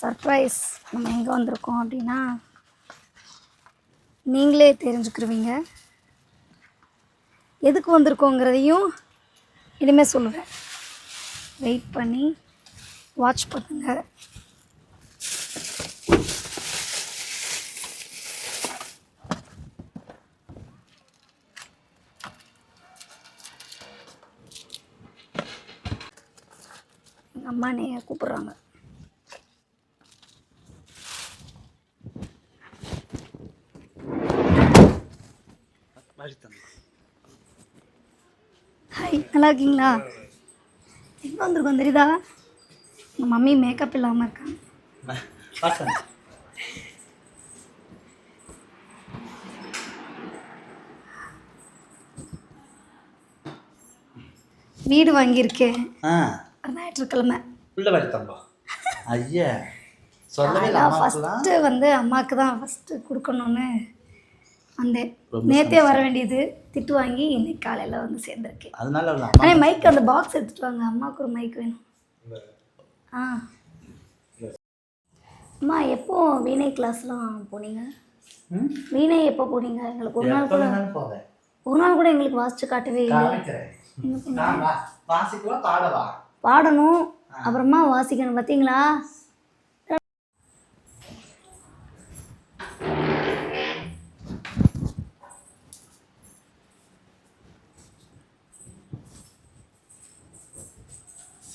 Surprise நம்ம எங்கே வந்திருக்கோம் அப்படின்னா நீங்களே தெரிஞ்சுக்கிருவீங்க. எதுக்கு வந்திருக்கோங்கிறதையும் இனிமேல் சொல்லுவேன். வெயிட் பண்ணி வாட்ச் பண்ணுங்க. எங்கள் அம்மா என்னைய கூப்பிட்றாங்க. நல்லா இருக்கீங்களா? எங்கே வந்திருக்கோம் தெரியுதா? எங்கள் மம்மி மேக்கப் இல்லாமல் இருக்காங்க வீடு வாங்கியிருக்கேன் ஞாயிற்றுக்கிழமை. உள்ள வருத்தம்பா ஐயா. சொல்லவே ஃபஸ்ட்டு வந்து அம்மாவுக்கு தான் ஃபஸ்ட்டு கொடுக்கணும்னு. வந்தேன் நேற்றே வர வேண்டியது திட்டு வாங்கி இன்னைக்கு காலையில் வந்து சேர்ந்துருக்கேன் அதனால ஆனால் மைக் அந்த பாக்ஸ் எடுத்துட்டு வாங்க. அம்மாவுக்கு ஒரு மைக் வேணும். ஆ. அம்மா எப்போ வீணை கிளாஸ்லாம் போனீங்க? வீணை எப்போ போனீங்க? எங்களுக்கு ஒரு நாள் கூட ஒரு நாள் கூட எங்களுக்கு வாசிச்சு காட்டவே இல்லை. பாடணும். அப்புறமா வாசிக்கணும். பார்த்தீங்களா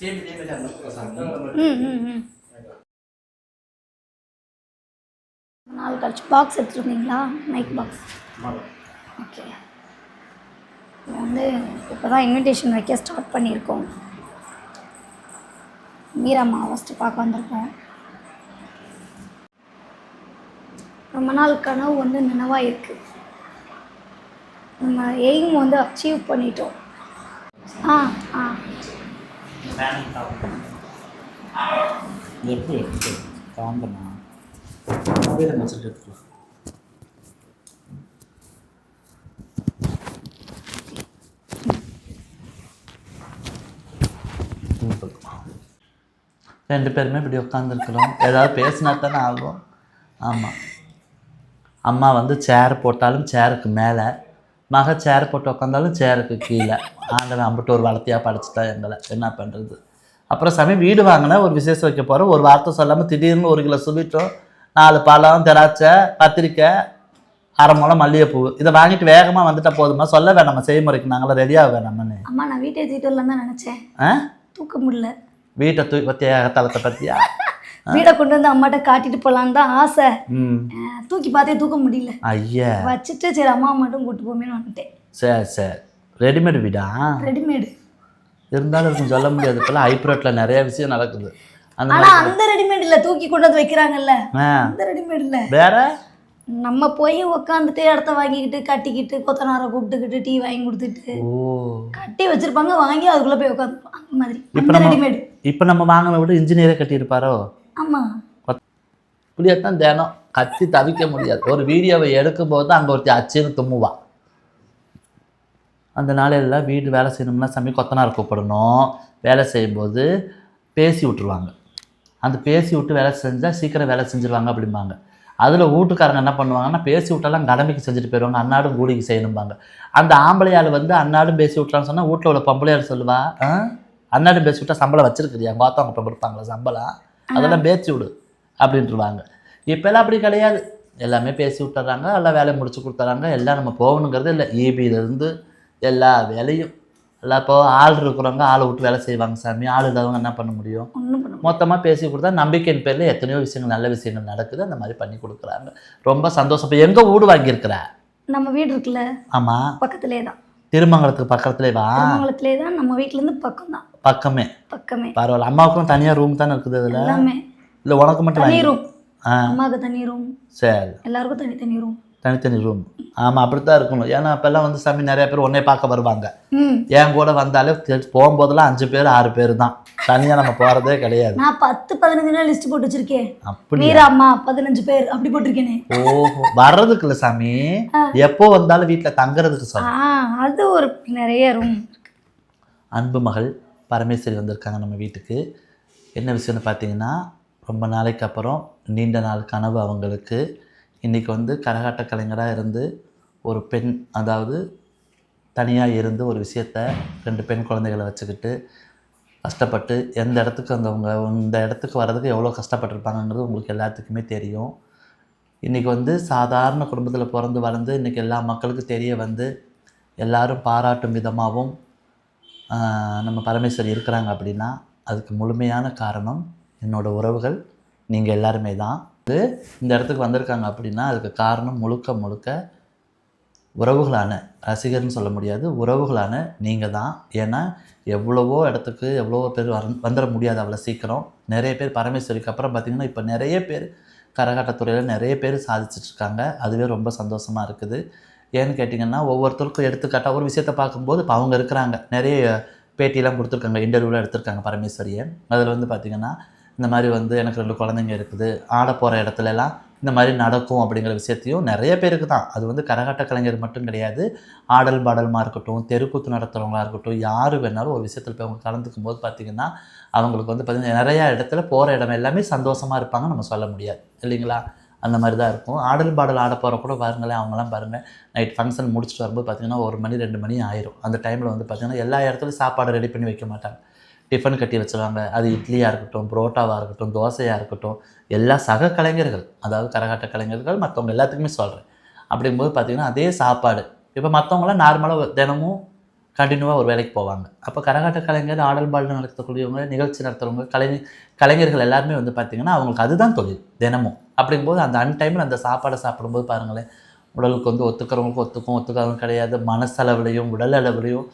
அந்த சாமி ம் ம் ம். நாள் கழிச்சு பாக்ஸ் எடுத்துருந்தீங்களா மைக் பாக்ஸ் ஓகே இப்போ வந்து இப்போ தான் இன்விடேஷன் வைக்க ஸ்டார்ட் பண்ணியிருக்கோம். மீராம்மா ஃபஸ்ட்டு பார்க்க வந்திருக்கோம். ரொம்ப நாள் கனவு வந்து நினைவாக இருக்குது நம்ம எய்ம் வந்து அச்சீவ் பண்ணிட்டோம். ஆ ஆ. எப்படி எடுத்து காந்தமா மொபைலை வச்சுட்டு எடுத்துக்கலாம் ரெண்டு பேருமே இப்படி உட்காந்துருக்குறோம் ஏதாவது பேசினா தானே ஆகும். ஆமாம் அம்மா வந்து சேர் போட்டாலும் சேருக்கு மேலே மக சேர் போட்டு உட்காந்தாலும் சேருக்கு கீழே. ஆண்டவன் அம்பிட்டு ஒரு வளர்த்தியாக படைச்சிட்டா எங்களை என்ன பண்ணுறது அப்புறம் சமயம் வீடு வாங்கினா ஒரு விசேஷம் வைக்க போகிறோம் ஒரு வார்த்தை சொல்லாமல் திடீர்னு ஒரு கிலோ சொல்லிட்டோம் நாலு பழம் திராட்சை கத்திரிக்காய் அரை முளை மல்லிகைப்பூ. இதை வாங்கிட்டு வேகமாக வந்துட்டா போதுமா? சொல்ல வேணாமா? செய்முறைக்கு நாங்களாம் ரெடியாக வேணாமன்னு. அம்மா நான் வீட்டை தூக்கிட்டு தான் நினச்சேன். ஆ? தூக்க முடியல. வீட்டை தூக்கி பற்றியா தளத்தை பற்றியா வீடை கொண்டு வந்து அம்மாட்ட காட்டிட்டு போகலான்னு தான் ஆசை. தூக்கி பார்த்தே தூக்க முடியல. ஐயா. வச்சுட்டு சரி அம்மா மட்டும் கூட்டு போமேன்னு வந்துட்டேன். சரி சரி. ரெடிமேட் வீடா? ரெடிமேடு. இருந்தாலும் இருக்கும் சொல்ல முடியாது. இப்போல்லாம் ஹைப்ரோட்டில் நிறைய விஷயம் நடக்குது. ஆனா அந்த ரெடிமேட் இல்ல. தூக்கி கொண்டு வந்து வைக்கிறாங்கல்ல. அந்த ரெடிமேட் இல்ல. வேற? நம்ம போய் உக்காந்துட்டு இடத்த வாங்கிக்கிட்டு கட்டிக்கிட்டு கொத்தனாரை கூப்பிட்டுக்கிட்டு டீ வாங்கி கொடுத்துட்டு ஓ. கட்டி வச்சிருப்பாங்க. வாங்கி அதுக்குள்ள போய் உட்காந்துப்போம் அந்த மாதிரி. இப்போ நம்ம ரெடிமேடு. இப்போ நம்ம வாங்கின விட இன்ஜினியரே கட்டியிருப்பாரோ? ஆமா. இப்படியாத்தான் தினம். கத்தி தவிக்க முடியாது. ஒரு வீடியோவை எடுக்கும் போது அங்கே ஒருத்தி அச்சுன்னு தும்முவா. அந்த நாளையெல்லாம் வீடு வேலை செய்யணும்னா சாமி கொத்தனார் கூப்பிடணும். வேலை செய்யும்போது பேசி விட்ருவாங்க அந்த பேசி விட்டு வேலை செஞ்சால் சீக்கிரம் வேலை செஞ்சுருவாங்க அப்படிம்பாங்க. அதில் வீட்டுக்காரங்க என்ன பண்ணுவாங்கன்னா பேசி விட்டாலாம் கடமைக்கு செஞ்சுட்டு போயிடுவாங்க அன்னாடும் கூலிக்கு செய்யணும்பாங்க. அந்த ஆம்பளையால் வந்து அன்னாடும் பேசி விட்டான்னு சொன்னால் வீட்டில் உள்ள பொம்பளையாள் சொல்லுவா அன்னாடும் பேசி விட்டா சம்பளம் வச்சிருக்கிறியா? பார்த்தவங்க இப்போ கொடுப்பாங்களா சம்பளம்? அதெல்லாம் பேச்சு விடு அப்படின்ட்டுருவாங்க இப்போல்லாம் அப்படி கிடையாது. எல்லாமே பேசி விட்டுறாங்க எல்லாம் வேலையை முடிச்சு கொடுத்துறாங்க. எல்லாம் நம்ம போகணுங்கிறது இல்லை. இபியிலேருந்து எல்லா வேலையும் எல்லாம் இப்போ ஆள் இருக்கிறவங்க ஆளை விட்டு வேலை செய்வாங்க சாமி. ஆள் இல்லாதவங்க என்ன பண்ண முடியும். மொத்தமாக பேசி கொடுத்தா நம்பிக்கையின் பேரில் எத்தனையோ விஷயங்கள் நல்ல விஷயங்கள் நடக்குது. அந்த மாதிரி பண்ணி கொடுக்குறாங்க. ரொம்ப சந்தோஷம். இப்போ எங்கே வீடு வாங்கியிருக்கிற? நம்ம வீடு இருக்குல்ல. ஆமாம் பக்கத்திலே தான். திருமங்கலத்துக்கு பக்கத்துலேயே வா. திருமங்கலத்திலே தான் நம்ம வீட்ல இருந்து பக்கம் தான் பக்கமே. பக்கமே. பரவாயில்ல. அம்மாவுக்கும் தனியாக ரூம் தானே இருக்குது அதில்? எல்லாமே. இல்லை உனக்கு மட்டும் தனி ரூம் அம்மாவுக்கு தனி ரூம் சரி. எல்லாருக்கும் தனி தனி ரூம் தனித்தனி ரூம் ஆமாம் அப்படித்தான் இருக்கணும். ஏன்னா அப்போல்லாம் வந்து சாமி நிறைய பேர் உன்னை பார்க்க வருவாங்க. என் கூட வந்தாலே போகும்போதெல்லாம் அஞ்சு பேர் ஆறு பேர் தான். தனியாக நம்ம போகிறதே கிடையாது. நான் பத்து பதினஞ்சு நாள் லிஸ்ட் போட்டு வச்சிருக்கேன் அப்படி மீரா அம்மா பதினஞ்சு பேர் அப்படி போட்டிருக்கேனே. ஓஹோ வர்றதுக்கு இல்லை சாமி எப்போ வந்தாலும் வீட்டில் தங்குறதுக்கு ஆ அது ஒரு நிறைய ரூம் அன்பு மகள் பரமேஸ்வரி வந்திருக்காங்க நம்ம வீட்டுக்கு. என்ன விஷயம்னு பார்த்தீங்கன்னா ரொம்ப நாளைக்கு அப்புறம் நீண்ட நாள் கனவு அவங்களுக்கு. இன்றைக்கி வந்து கரகாட்ட கலைஞராக இருந்து ஒரு பெண் அதாவது தனியாக இருந்து ஒரு விஷயத்த ரெண்டு பெண் குழந்தைகளை வச்சுக்கிட்டு கஷ்டப்பட்டு எந்த இடத்துக்கு அந்தவங்க இந்த இடத்துக்கு வர்றதுக்கு எவ்வளோ கஷ்டப்பட்டிருப்பாங்கங்கிறது உங்களுக்கு எல்லாத்துக்குமே தெரியும். இன்றைக்கி வந்து சாதாரண குடும்பத்தில் பிறந்து வளர்ந்து இன்றைக்கி எல்லா மக்களுக்கும் தெரிய வந்து எல்லாரும் பாராட்டும் விதமாகவும் நம்ம பரமேஸ்வரி இருக்கிறாங்க அப்படின்னா அதுக்கு முழுமையான காரணம் என்னோட உறவுகள். நீங்கள் எல்லாருமே தான். இது இந்த இடத்துக்கு வந்திருக்காங்க அப்படின்னா அதுக்கு காரணம் முழுக்க முழுக்க உறவுகளான ரசிகர்னு சொல்ல முடியாது உறவுகளான நீங்கள் தான். ஏன்னா எவ்வளவோ இடத்துக்கு எவ்வளவோ பேர் வர வந்துட முடியாது அவ்வளோ சீக்கிரம். நிறைய பேர் பரமேஸ்வரிக்கு அப்புறம் பார்த்திங்கன்னா இப்போ நிறைய பேர் கரகாட்டத்துறையில் நிறைய பேர் சாதிச்சிட்ருக்காங்க அதுவே ரொம்ப சந்தோஷமாக இருக்குது. ஏன்னு கேட்டிங்கன்னா ஒவ்வொருத்தருக்கும் எடுத்துக்காட்டாக ஒரு விஷயத்தை பார்க்கும்போது இப்போ அவங்க இருக்கிறாங்க. நிறைய பேட்டியெலாம் கொடுத்துருக்காங்க இன்டர்வியூலாம் எடுத்திருக்காங்க பரமேஸ்வரியை. அதில் வந்து பார்த்திங்கன்னா இந்த மாதிரி வந்து எனக்கு ரெண்டு குழந்தைங்க இருக்குது ஆட போகிற இடத்துலலாம் இந்த மாதிரி நடக்கும் அப்படிங்கிற விஷயத்தையும் நிறைய பேருக்கு தான். அது வந்து கரகாட்ட கலைஞர் மட்டும் கிடையாது. ஆடல் பாடலமாக இருக்கட்டும் தெருக்கூத்து நடத்துகிறவங்களாக இருக்கட்டும் யார் வேணாலும் ஒரு விஷயத்தில் போய் அவங்க கலந்துக்கும் போது பார்த்திங்கன்னா அவங்களுக்கு வந்து பார்த்திங்கன்னா நிறையா இடத்துல போகிற இடம் எல்லாமே சந்தோஷமாக இருப்பாங்க நம்ம சொல்ல முடியாது. இல்லைங்களா? அந்த மாதிரி தான் இருக்கும். ஆடல் பாடல் ஆட போகிற கூட பாருங்களேன் அவங்களாம் பாருங்கள் நைட் ஃபங்க்ஷன் முடிச்சுட்டு வரும்போது பார்த்திங்கன்னா ஒரு மணி ரெண்டு மணி ஆயிரும். அந்த டைமில் வந்து பார்த்திங்கன்னா எல்லா இடத்துலையும் சாப்பாடு ரெடி பண்ணி வைக்க மாட்டாங்க. டிஃபன் கட்டி வச்சுருவாங்க. அது இட்லியாக இருக்கட்டும் புரோட்டாவாக இருக்கட்டும் தோசையாக இருக்கட்டும் எல்லா சக கலைஞர்கள் அதாவது கரகாட்ட கலைஞர்கள் மற்றவங்க எல்லாத்துக்குமே சொல்கிறேன் அப்படிங்கும்போது பார்த்திங்கன்னா அதே சாப்பாடு. இப்போ மற்றவங்களாம் நார்மலாக தினமும் கண்டினியூவாக ஒரு வேலைக்கு போவாங்க. அப்போ கரகாட்ட கலைஞர் ஆடல் பாடல் நடத்தக்கூடியவங்க நிகழ்ச்சி நடத்துகிறவங்க கலைஞர் கலைஞர்கள் எல்லாருமே வந்து பார்த்திங்கன்னா அவங்களுக்கு அதுதான் தொழில் தினமும். அப்படிங்கும்போது அந்த அன்டைமில் அந்த சாப்பாடை சாப்பிடும்போது பாருங்களேன் உடலுக்கு வந்து ஒத்துக்கிறவங்களுக்கு ஒத்துக்கும் ஒத்துக்காதவங்க கிடையாது. மனசளவுலையும் உடல் அளவுலையும்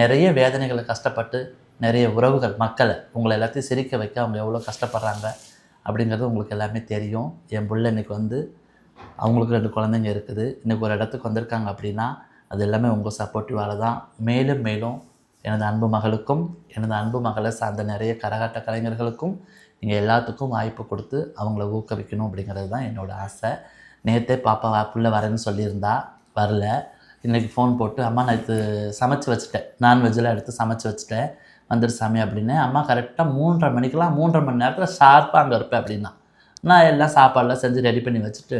நிறைய வேதனைகளை கஷ்டப்பட்டு நிறைய உறவுகள் மக்களை உங்களை எல்லாத்தையும் சிரிக்க வைக்க அவங்க எவ்வளோ கஷ்டப்படுறாங்க அப்படிங்கிறது உங்களுக்கு எல்லாமே தெரியும். என் பிள்ளை இன்னைக்கு வந்து அவங்களுக்கு ரெண்டு குழந்தைங்க இருக்குது. இன்றைக்கி ஒரு இடத்துக்கு வந்திருக்காங்க அப்படின்னா அது எல்லாமே உங்கள் சப்போர்ட்டிவால் தான். மேலும் மேலும் எனது அன்பு மகளுக்கும் எனது அன்பு மகளை சார்ந்த நிறைய கரகாட்ட கலைஞர்களுக்கும் நீங்கள் எல்லாத்துக்கும் வாய்ப்பு கொடுத்து அவங்கள ஊக்குவிக்கணும் அப்படிங்கிறது தான் என்னோடய ஆசை. நேற்றே பாப்பா வா வரேன்னு சொல்லியிருந்தா வரல. இன்றைக்கி ஃபோன் போட்டு அம்மா நான் இது சமைச்சு வச்சுட்டேன். நான்வெஜ்ஜில் எடுத்து சமைச்சு வச்சுட்டேன். வந்துடு சாமி அப்படின்னு. அம்மா கரெக்டாக மூன்றரை மணிக்கெலாம் மூன்றரை மணி நேரத்தில் ஷார்ப்பாக அங்கே இருப்பேன் அப்படின்னா. நான் எல்லாம் சாப்பாடெலாம் செஞ்சு ரெடி பண்ணி வச்சுட்டு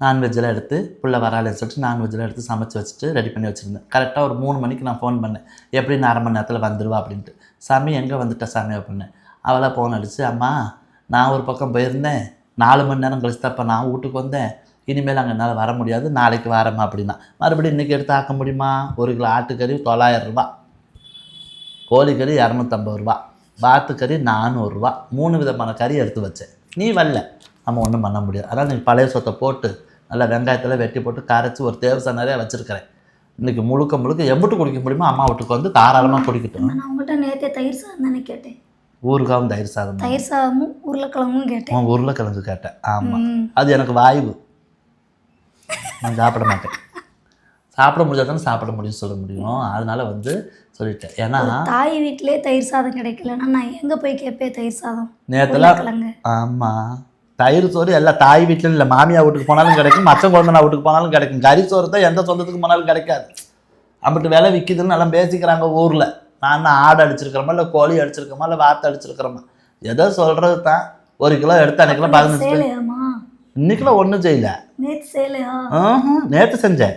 நான்வெஜ்லாம் எடுத்து புள்ள வராலேன்னு சொல்லிட்டு நான்வெஜ்லாம் எடுத்து சமைச்சு வச்சுட்டு ரெடி பண்ணி வச்சுருந்தேன். கரெக்டாக ஒரு மூணு மணிக்கு நான் ஃபோன் பண்ணேன். எப்படி நான் அரை மணி நேரத்தில் வந்துடுவா அப்படின்ட்டு. சாமி எங்கே வந்துட்ட சாமி? அப்படின்னு. அவளாக ஃபோன் அடிச்சு அம்மா நான் ஒரு பக்கம் போயிருந்தேன். நாலு மணி நேரம் கழிச்சு தான் நான் வீட்டுக்கு வந்தேன். இனிமேல் அங்கே என்னால் வர முடியாது. நாளைக்கு வரேம்மா அப்படின்னா. மறுபடியும் இன்றைக்கி எடுத்து ஆக்க முடியுமா? ஒரு கிலோ ஆட்டுக்கறி தொள்ளாயிரம் ரூபா. கோழிக்கறி இரநூத்தம்பது ரூபா. பாத்துக்கறி நானூறுரூவா மூணு விதமான கறி எடுத்து வச்சேன். நீ வரல. நம்ம ஒன்றும் பண்ண முடியாது. அதான் நீங்கள் பழைய சொத்தை போட்டு நல்லா வெங்காயத்தில் வெட்டி போட்டு கரைச்சி ஒரு தேவசம் நிறையா வச்சுருக்கிறேன். இன்றைக்கி முழுக்க முழுக்க எம்பிட்டு குடிக்க முடியுமோ அம்மா வீட்டுக்கு வந்து தாராளமாக குடிக்கட்டும். நான் உங்கள்கிட்ட நேற்றே தயிர் சாதம் தானே கேட்டேன். ஊறுகாவும் தயிர் சாதம் தயிர் சாதமும் உருளைக்கிழங்கும் கேட்டேன். உருளைக்கிழங்கு கேட்டேன். ஆமாம். அது எனக்கு வாய்வு. நான் சாப்பிட மாட்டேன். சாப்பிட முடிஞ்சாதானே சாப்பிட முடியும் சொல்ல முடியும். அதனால வந்து சொல்லிட்டேன். ஏன்னா தாய் வீட்டிலே தயிர் சாதம் கிடைக்கலன்னா நான் எங்கே போய் கேட்பேன் தயிர் சாதம்? உருளைக்கிழங்கு. ஆமாம் தயிர் சோறு எல்லா தாய் வீட்டிலும் இல்லை மாமியா வீட்டுக்கு போனாலும் கிடைக்கும் மச்ச குழந்தை வீட்டுக்கு போனாலும் கிடைக்கும். கறி சோறு தான் எந்த சொந்தத்துக்கு போனாலும் கிடைக்காது. அம்பிட்டு விலை விற்கிதுன்னு எல்லாம் பேசிக்கிறாங்க ஊரில். நான் என்ன ஆடு அடிச்சிருக்கிறோமா இல்லை கோழி அடிச்சிருக்கோமா இல்லை வாத்து அடிச்சிருக்கிறோமா? ஏதோ சொல்கிறது தான் ஒரு கிலோ எடுத்து அன்னைக்கெல்லாம் பதினஞ்சு கிலோ இன்னைக்கெல்லாம் ஒன்றும் செய்யல. நேற்று நேத்து செஞ்சேன்.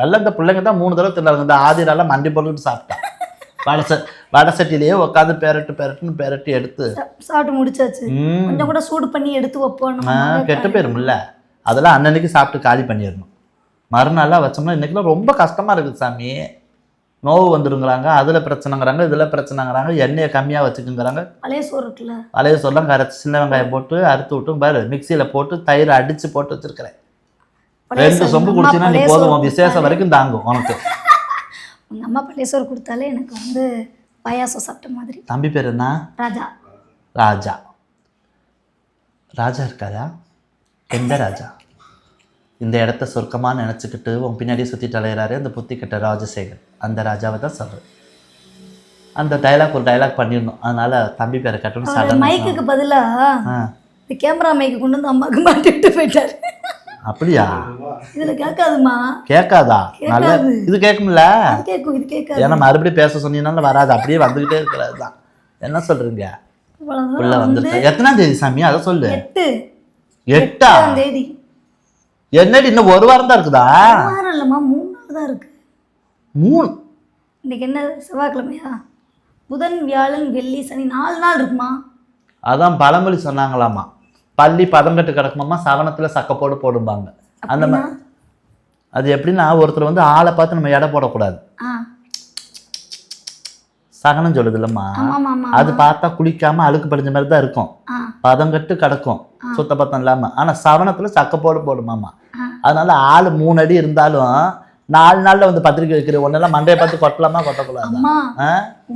நல்லா இந்த பிள்ளைங்க தான் மூணு தடவை தின்னாங்க இந்த ஆதிரெல்லாம் மண்டி போட்டுட்டு சாப்பிட்டா. வடை ச வடை சட்டிலேயே உட்காந்து பெரட்டு பெரட்டுன்னு பெரட்டி எடுத்து. சாப்பிட்டு முடிச்சாச்சு. கொஞ்சம் கூட சூடு பண்ணி எடுத்து வைப்போம் கெட்டு போயிரும்ல. அதெல்லாம் அன்னன்னைக்கு சாப்பிட்டு காலி பண்ணிடணும். மறுநாளாக வச்சோம்னா இன்றைக்கெல்லாம் ரொம்ப கஷ்டமாக இருக்குது சாமி. நோவு வந்துருங்கிறாங்க அதில் பிரச்சனைங்கிறாங்க இதில் பிரச்சனைங்கிறாங்க எண்ணெயை கம்மியாக வச்சுக்குங்கிறாங்க. பழைய சோறு இருக்குல்ல? பழைய சொல்லலாம் கரைச்சி சின்ன வெங்காயம் போட்டு அறுத்து விட்டு பாரு. மிக்சியில் போட்டு தயிர் அடித்து போட்டு வச்சிருக்கிறேன். ரெண்டு. சொம்பு அம்மா குடிச்சினா நீ போதும். விசேஷம் வரைக்கும் தாங்கும் உனக்கு. உங்க அம்மா பழைய சோறு கொடுத்தாலே எனக்கு வந்து பாயாசம் சாப்பிட்ட மாதிரி. தம்பி பேர் என்ன? ராஜா. ராஜா. ராஜா இருக்காரா? எந்த ராஜா? இந்த இடத்த சொர்க்கமாக நினச்சிக்கிட்டு உன் பின்னாடியே சுற்றிட்டு அலையிறாரு அந்த புத்தி கட்ட ராஜசேகர். அந்த ராஜாவை தான் சொல்கிறேன் அந்த டைலாக் ஒரு டைலாக் பண்ணிடணும். அதனால தம்பி பேரை கட்டணும் மைக்குக்கு பதிலா ஆ. இந்த கேமரா மைக்கு கொண்டு வந்து அம்மாவுக்கு மாட்டிட்டு போயிட்டாரு. அப்படியா? இதுல கேட்காதுமா. கேட்காதா? நல்ல. இது கேட்கும்ல? கேட்கும் இது கேட்காது. ஏன்னா மறுபடியும் பேச சொன்னீங்கனால வராது. அப்படியே வந்துக்கிட்டே இருக்கிறது தான் என்ன சொல்கிறீங்க இவ்வளோ உள்ள வந்திருக்க. எத்தனாம் தேதி சாமி? அதை சொல்லு. எட்டு. எட்டா? எட்டாம் தேதி. என்னடி இன்னும் ஒரு வாரம் தான் இருக்குதா? வாரம் இல்லைம்மா மூணு நாள் தான் இருக்கு. மூணு. இன்னைக்கு என்ன செவ்வாய்க்கிழமையா? புதன் வியாழன் வெள்ளி சனி நாலு நாள் இருக்குமா? அதான் பழமொழி சொன்னாங்களாமா. பள்ளி பதம் கட்டு கிடக்குமாமா சவனத்துல சக்கப்போடு போடும்பாங்க. அந்த மாதிரி அது எப்படின்னா ஒருத்தர் வந்து ஆளை பார்த்து நம்ம எடை போடக்கூடாது. சகனம் ஆமாம் ஆமாம் அது பார்த்தா குளிக்காம அழுக்கு படிஞ்ச மாதிரி தான் இருக்கும். பதம் கட்டு கிடக்கும். சுத்த பத்தம் இல்லாம. ஆனா சவனத்துல சக்கப்போடு போடுமாமா. அதனால ஆள் மூணு அடி இருந்தாலும் நாலு நாள்ல வந்து பத்திரிக்கை வைக்கிற ஒன்னெல்லாம் மண்டையை பார்த்து கொட்டலாமா? கொட்டக்கூடாது?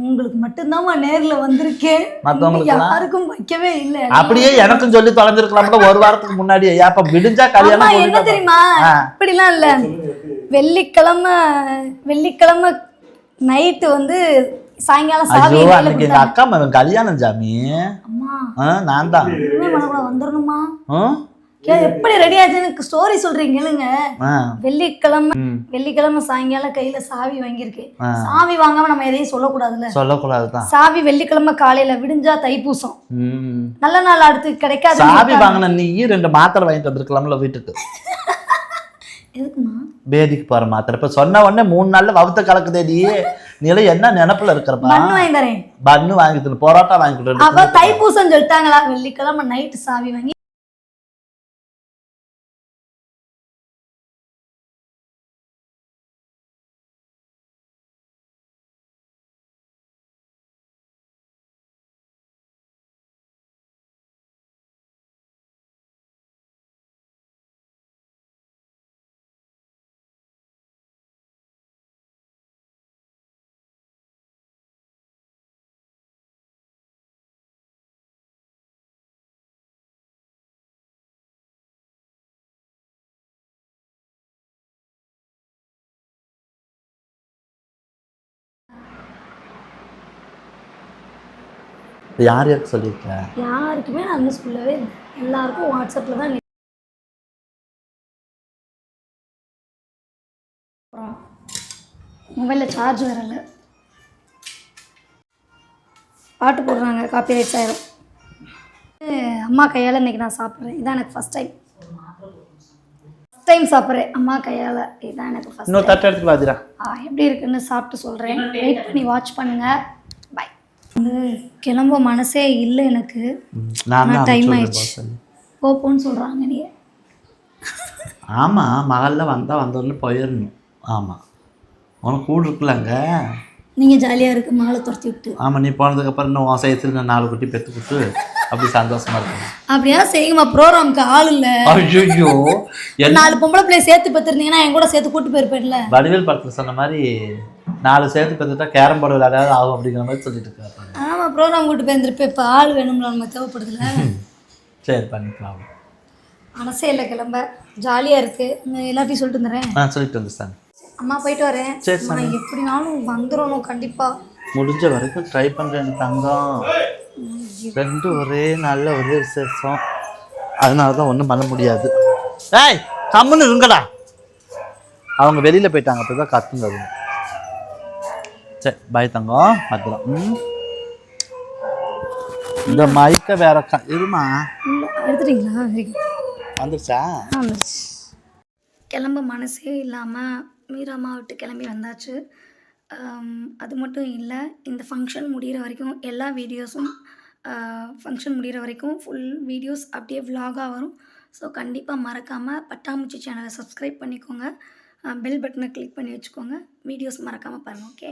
உங்களுக்கு மட்டும்தாம்மா நேர்ல வந்திருக்கேன். மத்தவங்களுக்கெல்லாம்? யாருக்கும் வைக்கவே இல்லை. அப்படியே எனக்கும் சொல்லி தொலைஞ்சிருக்கலாம்ல ஒரு வாரத்துக்கு முன்னாடியே ஏப்ப விடிஞ்சா கல்யாணம் என்ன தெரியுமா. இப்படிலாம் இல்ல. வெள்ளிக்கிழமை வெள்ளிக்கிழமை நைட்டு வந்து சாயங்காலம் சாவி அன்னைக்கு எங்க. அக்கா கல்யாணம் ஜாமி நான் தான். வந்துடணுமா? எப்படி ரெடி ஆச்சுன்னு ஸ்டோரி சொல்றீங்க இல்லைங்க ஆ. வெள்ளிக்கிழமை. வெள்ளிக்கிழமை சாயங்காலம் கையில சாவி வாங்கியிருக்கேன். சாவி வாங்காம நம்ம எதையும் சொல்லக்கூடாதுல்ல? சொல்லக்கூடாதுதான். சாவி வெள்ளிக்கிழமை காலையில விடிஞ்சா தைப்பூசம். நல்ல நாள் அடுத்து கிடைக்காது சாவி வாங்கின நீ ரெண்டு மாத்திரை வாங்கிட்டு வந்திருக்கலாம்ல வீட்டுக்கு. பேதிக்கு போற மாத்திரை. இப்ப சொன்ன உடனே மூணு நாள்ல வவுத்த கலக்குதேடி நீல என்ன நினப்புல இருக்கிறப்பா? பண்ணு வாங்கி தரேன். பன்னு வாங்கிட்டு பரோட்டா வாங்கிட்டு அவ தைப்பூசம் சொல்லிட்டாங்களா? வெள்ளிக்கிழமை நைட்டு சாவி வாங்கி யார் யாருக்கு சொல்லியிருக்க? யாருக்குமே நான் நியூஸ் எல்லாருக்கும் வாட்ஸ்அப்ல தான் மொபைலில் சார்ஜ் இல்லை. பாட்டு போடுறாங்க காப்பி ரைட்ஸ் ஆயிரும் அம்மா கையால் இன்னைக்கு நான் சாப்பிட்றேன். இதான் எனக்கு ஃபஸ்ட் டைம் ஃபஸ்ட் டைம் சாப்பிட்றேன். அம்மா கையால். இதுதான் எனக்கு ஃபஸ்ட் இன்னொரு தட்டு வாதிரா எப்படி இருக்குன்னு சாப்பிட்டு சொல்கிறேன் வெயிட் பண்ணி வாட்ச் பண்ணுங்கள் வந்து கிளம்ப மனசே இல்லை எனக்கு. நான் அனுப்பிச்சு ஆயிடுச்சு. போப்போன்னு சொல்கிறாங்க நீ ஆமா மகள்ல வந்தா வந்தோடனே போயிடணும் ஆமா. உனக்கு கூடு இருக்குல்லங்க நீங்கள் ஜாலியாக இருக்கு மகளை துரத்தி விட்டு. ஆமா நீ போனதுக்கு அப்புறம் இன்னும் உன் சைத்துல நான் நாலு குட்டி பெத்து கொடுத்து அப்படி சந்தோஷமா இருக்கணும். அப்படியா? செய்யுமா ப்ரோக்ராம்க்கு ஆள் இல்லை. ஐயோ நாலு பொம்பளை பிள்ளைய சேர்த்து பெற்றிருந்தீங்கன்னா என் கூட சேர்த்து கூட்டு போயிருப்பேன்ல. வடிவேல் படத்துல சொன்ன மாதிரி நாலு சேர்த்து பெற்றுட்டா கேரம் போர்டு விளையாடாது ஆகும் அப்படிங்கிற மாதிரி சொல்லிட்டு இருக்காரு ஆமாம் ப்ரோக்ராம் கூட்டு போயிருந்துருப்பேன் இப்போ ஆள் வேணும்ல நம்ம தேவைப்படுதுல. சரி பண்ணிக்கலாம். மனசே இல்லை கிளம்ப. ஜாலியாக இருக்குது எல்லாத்தையும் சொல்லிட்டு வந்துடுறேன். ஆ சொல்லிட்டு வந்து சார் அம்மா போயிட்டு வரேன். சரி, நான் எப்படினாலும் வந்துடணும் கண்டிப்பாக முடிஞ்ச வரைக்கும் ட்ரை பண்ணுறேன் தங்கம். ரெண்டு ஒரே நல்ல ஒரே விசேஷம். அதனால தான் ஒன்றும் பண்ண முடியாது. ஏய் கம்முன்னு இருங்கடா. அவங்க வெளியில் போயிட்டாங்க அப்போ தான் அதுங்க சரி பாய் தங்கம். பத்திரம். ம். இந்த மைக்கை வேற க இருமா? எடுத்துட்டீங்களா? வந்துருச்சா? கிளம்ப மனசே இல்லாமல் மீராமா விட்டு கிளம்பி வந்தாச்சு. அது மட்டும் இல்லை இந்த ஃபங்க்ஷன் முடிகிற வரைக்கும் எல்லா வீடியோஸும் ஃபங்க்ஷன் முடிகிற வரைக்கும் ஃபுல் வீடியோஸ் அப்படியே vlog-ஆ வரும். ஸோ கண்டிப்பாக மறக்காமல் பட்டாம்பூச்சி சேனலை சப்ஸ்கிரைப் பண்ணிக்கோங்க. பெல் பட்டனை கிளிக் பண்ணி வச்சுக்கோங்க. வீடியோஸ் மறக்காமல் பாருங்கள் ஓகே